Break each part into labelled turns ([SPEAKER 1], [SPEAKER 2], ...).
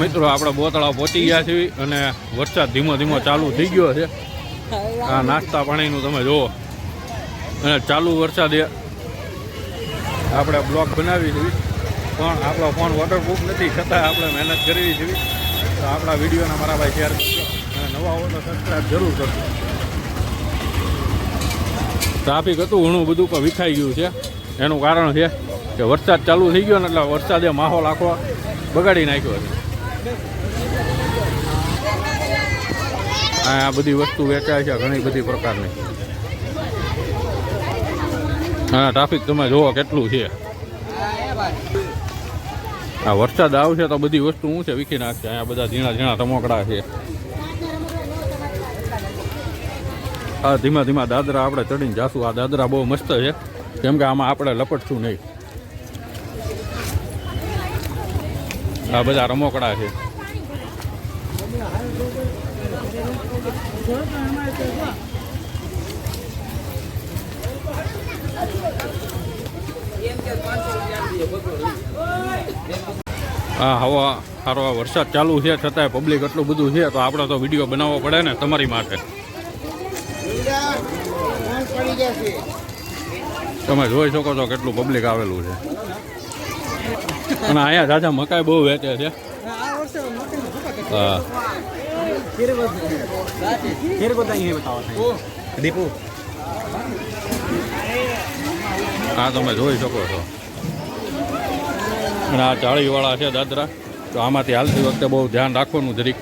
[SPEAKER 1] મિત્રો, આપણે બોતળા પહોંચી ગયા છીએ અને વરસાદ ધીમો ધીમો ચાલુ થઈ ગયો છે. આ નાસ્તા પાણીનું તમે જુઓ. અને ચાલુ વરસાદ આપણે બ્લોગ બનાવી છીએ પણ આપણો ફોન વોટરપ્રૂફ નથી, છતાં આપણે મહેનત કરવી છીએ તો આપણા વિડીયોના મારા ભાઈ શેર કરજો. અને નવા હોય તો સબસ્ક્રાઈબ જરૂર કરજો. ટ્રાફિક હતું, ઘણું બધું પણ વિખાઈ ગયું છે. એનું કારણ છે કે વરસાદ ચાલુ થઈ ગયો ને એટલે વરસાદે માહોલ આખો બગાડી નાખ્યો છે. આ બધી વસ્તુ વેચાય છે ઘણી બધી પ્રકારની. હા ટ્રાફિક તમે જોવો કેટલું છે. આ વરસાદ આવશે તો બધી વસ્તુ શું છે? વીખી નાખશે. અહીંયા બધા ઝીણા ઝીણા રમકડા છે. આ ધીમા ધીમા દાદરા આપણે ચડીને જાશું. આ દાદરા બહુ મસ્ત છે. કેમ કે આમાં આપણે લપટશું નહીં. આ બધા રમકડા છે. હા હવા, સારો વરસાદ ચાલુ છે, છતાંય પબ્લિક એટલું બધું છે, તો આપણે તો વીડિયો બનાવવો પડે ને તમારી માટે. તમે જોઈ શકો છો કેટલું પબ્લિક આવેલું છે. અને અહીંયા દાદા મકાઈ બહુ વેચે છે. હા
[SPEAKER 2] દીપુ.
[SPEAKER 1] આ તમે જોઈ શકો છો. અને આ ચાળીવાળા છે દાદરા. તો આમાંથી હાલતી વખતે બહુ ધ્યાન રાખવાનું જરીક.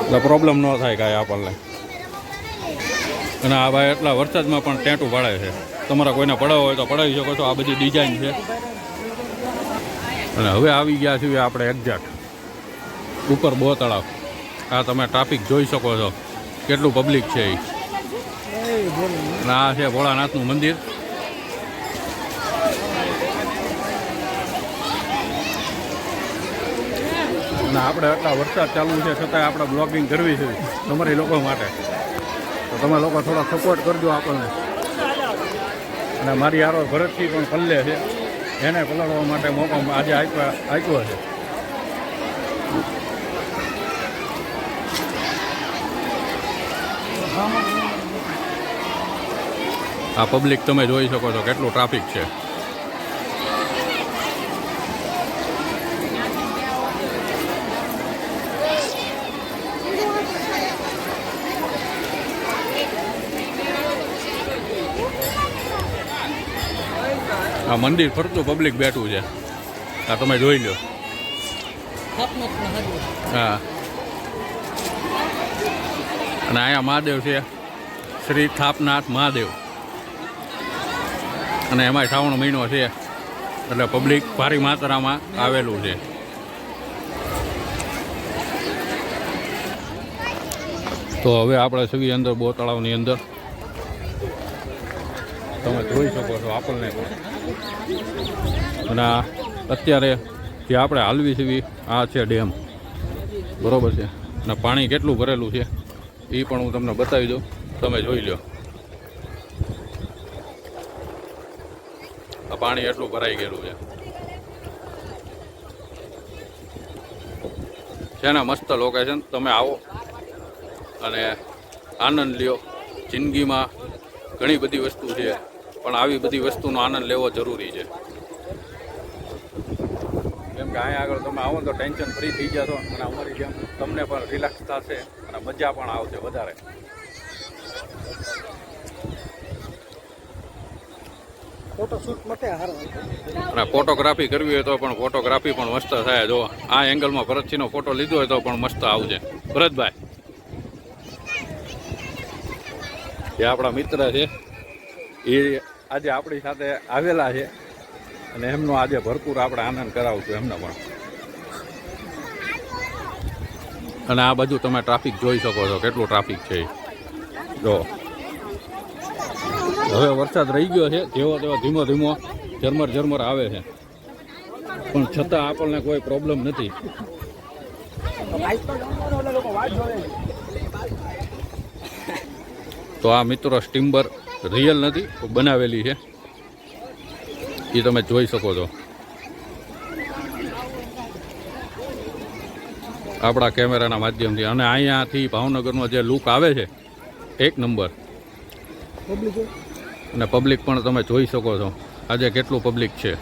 [SPEAKER 1] એટલે પ્રોબ્લેમ ન થાય કાંઈ આપણને. અને આ ભાઈ એટલા વરસાદમાં પણ ટેટું પાડે છે. તમારા કોઈને પડાવ હોય તો પડાવી શકો છો. આ બધી ડિઝાઇન છે. અને હવે આવી ગયા છીએ આપણે એક્ઝેક્ટ ઉપર બો તળાવ આ તમે ટ્રાફિક જોઈ શકો છો. કેટલું પબ્લિક છે એ. આ છે ભોળાનાથનું મંદિર. અને આપણે આટલા વરસાદ ચાલુ છે છતાંય આપણે બ્લોગિંગ કરવી છે તમારી લોકો માટે. તો તમે લોકો થોડા સપોર્ટ કરજો આપણને. અને મારી આરો ભરતથી પણ પલ્લે છે. એને પલાળવા માટે મોકો આજે આપ્યા આપ્યો છે. આ પબ્લિક તમે જોઈ શકો છો કેટલું ટ્રાફિક છે. આ મંદિર ફરતું પબ્લિક બેઠું છે. આ તમે જોઈ લો. હા. અને અહીંયા મહાદેવ છે. શ્રી થાપનાથ મહાદેવ. અને એમાં શ્રાવણ મહિનો છે. એટલે પબ્લિક ભારી માત્રામાં આવેલું છે. તો હવે આપણે સગી અંદર બો તળાવની અંદર તમે જોઈ શકો છો આપણને અને અત્યારે જે આપણે હાલવી છીએ આ છે ડેમ. બરોબર છે? અને પાણી કેટલું ભરેલું છે એ પણ હું તમને બતાવી દઉં. તમે જોઈ લો આ પાણી એટલું ભરાઈ ગયેલું છે. છે ને મસ્ત લોકેશન તમે આવો અને આનંદ લ્યો. જિંદગીમાં ઘણી બધી વસ્તુ છે. પણ આવી બધી વસ્તુનો આનંદ લેવો જરૂરી છે. કેમ કે અહીંયા આગળ તમે આવો તો ટેન્શન ફ્રી થઈ જશો અને અમારી જેમ તમને પણ રિલેક્સ થશે અને મજા પણ આવશે વધારે. અને ફોટોગ્રાફી કરવી હોય તો પણ ફોટોગ્રાફી પણ મસ્ત થાય. જો આ એંગલમાં ભરતસિંહનો ફોટો લીધો હોય તો પણ મસ્ત આવશે ભરતભાઈ. જે આપણા મિત્ર છે એ આજે આપણી સાથે આવેલા છે અને એમનો આજે ભરપૂર આપણે આનંદ કરાવશું એમને પણ. અને આ બાજુ તમે ટ્રાફિક જોઈ શકો છો, કેટલું ટ્રાફિક છે. જો. હવે વરસાદ રહી ગયો છે, જેવો તેવો ધીમો ધીમો ઝરમર ઝરમર આવે છે. પણ છતાં આપણને કોઈ પ્રોબ્લેમ નથી. તો આ મિત્રો સ્ટીમ્બર રિયલ નથી બનાવેલી છે. એ તમે જોઈ શકો છો. આપણા કેમેરાના માધ્યમથી. અને અહીંયાથી ભાવનગરનો જે લુક આવે છે એક નંબર
[SPEAKER 2] પબ્લિક
[SPEAKER 1] અને પબ્લિક પણ તમે જોઈ શકો છો. આજે કેટલું પબ્લિક છે.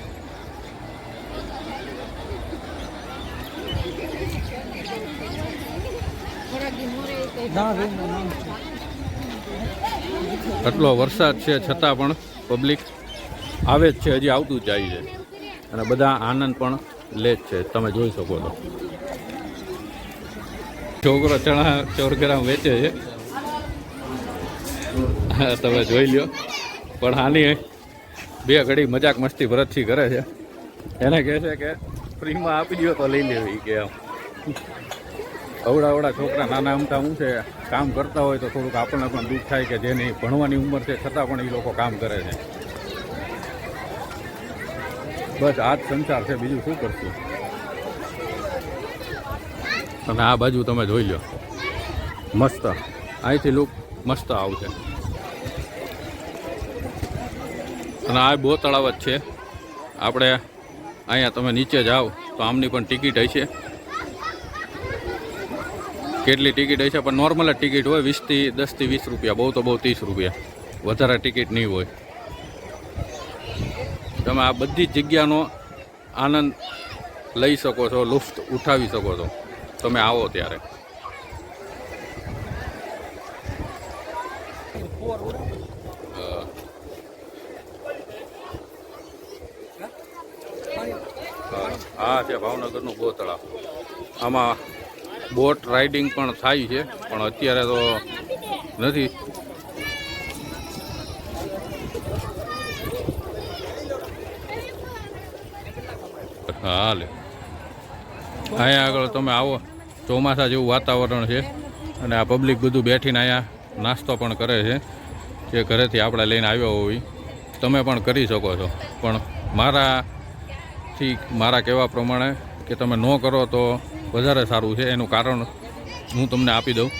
[SPEAKER 2] ના.
[SPEAKER 1] આટલો વરસાદ છે છતાં પણ પબ્લિક આવે જ છે હજી આવતું જાય છે. અને બધા આનંદ પણ લે જ છે તમે જોઈ શકો છો. છોકરો ચણા ચોર ગ્રામ વેચે છે. હા, તમે જોઈ લ્યો. પણ આની બે ઘડી મજાક મસ્તી ભરતથી કરે છે. એને કહે છે કે ફ્રીમાં આપી દો તો લઈ લેવી કે આમ. અવડા અવડા છોકરા નાના અમતા હું છે, કામ કરતા હોય તો થોડુંક આપણને પણ દુઃખ થાય કે જેની ભણવાની ઉંમર છે, છતાં પણ એ લોકો કામ કરે છે. બસ આ જ સંસાર છે, બીજું શું કરશું? અને આ બાજુ તમે જોઈ લો. મસ્ત. અહીંથી લુક મસ્ત આવશે. અને આ બહુ તળાવ જ છે. આપણે અહીંયા તમે નીચે જાઓ, તો આમની પણ ટિકિટ હશે. કેટલી ટિકિટ હશે? પણ નોર્મલ જ ટિકિટ હોય, વીસથી દસથી વીસ રૂપિયા, બહુ તો બહુ ત્રીસ રૂપિયા. વધારે ટિકિટ નહીં હોય. તમે આ બધી જગ્યાનો આનંદ લઈ શકો છો, લુફ્ત ઉઠાવી શકો છો. તમે આવો ત્યારે. હા. છે, ભાવનગરનું ગો તળાવ આમાં બોટ રાઇડિંગ પણ થાય છે, પણ અત્યારે તો નથી. હાલે. અહીંયા આગળ તમે આવો. ચોમાસા જેવું વાતાવરણ છે, અને આ પબ્લિક બધું બેઠીને અહીંયા નાસ્તો પણ કરે છે, જે ઘરેથી આપણે લઈને આવ્યો હોય. તમે પણ કરી શકો છો. પણ મારાથી, મારા કહેવા પ્રમાણે કે તમે ન કરો તો વધારે સારું છે, એનું કારણ હું તમને આપી દઉં.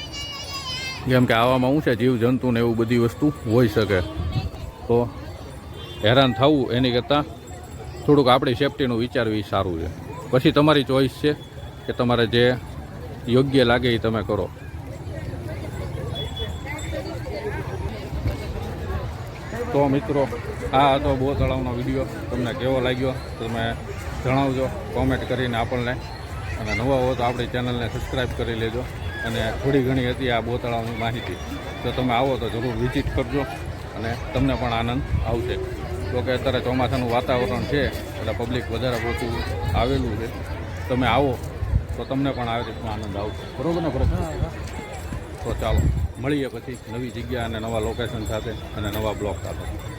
[SPEAKER 1] જેમ કે આવામાં શું છે, જીવ ને એવું બધી વસ્તુ હોઈ શકે. તો હેરાન થવું એની કરતાં થોડુંક આપણી સેફટીનું વિચારવી સારું છે. પછી તમારી ચોઈસ છે કે તમારે જે યોગ્ય લાગે એ તમે કરો. તો મિત્રો, આ હતો બહુ તળાવનો વીડિયો. તમને કેવો લાગ્યો, તમે જણાવજો કોમેન્ટ કરીને આપણને. અને નવા હો તો આપણી ચેનલને સબસ્ક્રાઈબ કરી લેજો. અને થોડી ઘણી હતી આ બહુ માહિતી. તો તમે આવો તો જરૂર વિઝિટ કરજો અને તમને પણ આનંદ આવશે. તો કે અત્યારે ચોમાસાનું વાતાવરણ છે એટલે પબ્લિક વધારે પડતું આવેલું છે. તમે આવો તો તમને પણ આવી રીતનો આનંદ આવશે. બરોબર ને ભરત? તો ચાલો મળીએ પછી નવી જગ્યા અને નવા લોકેશન સાથે અને નવા બ્લોક સાથે.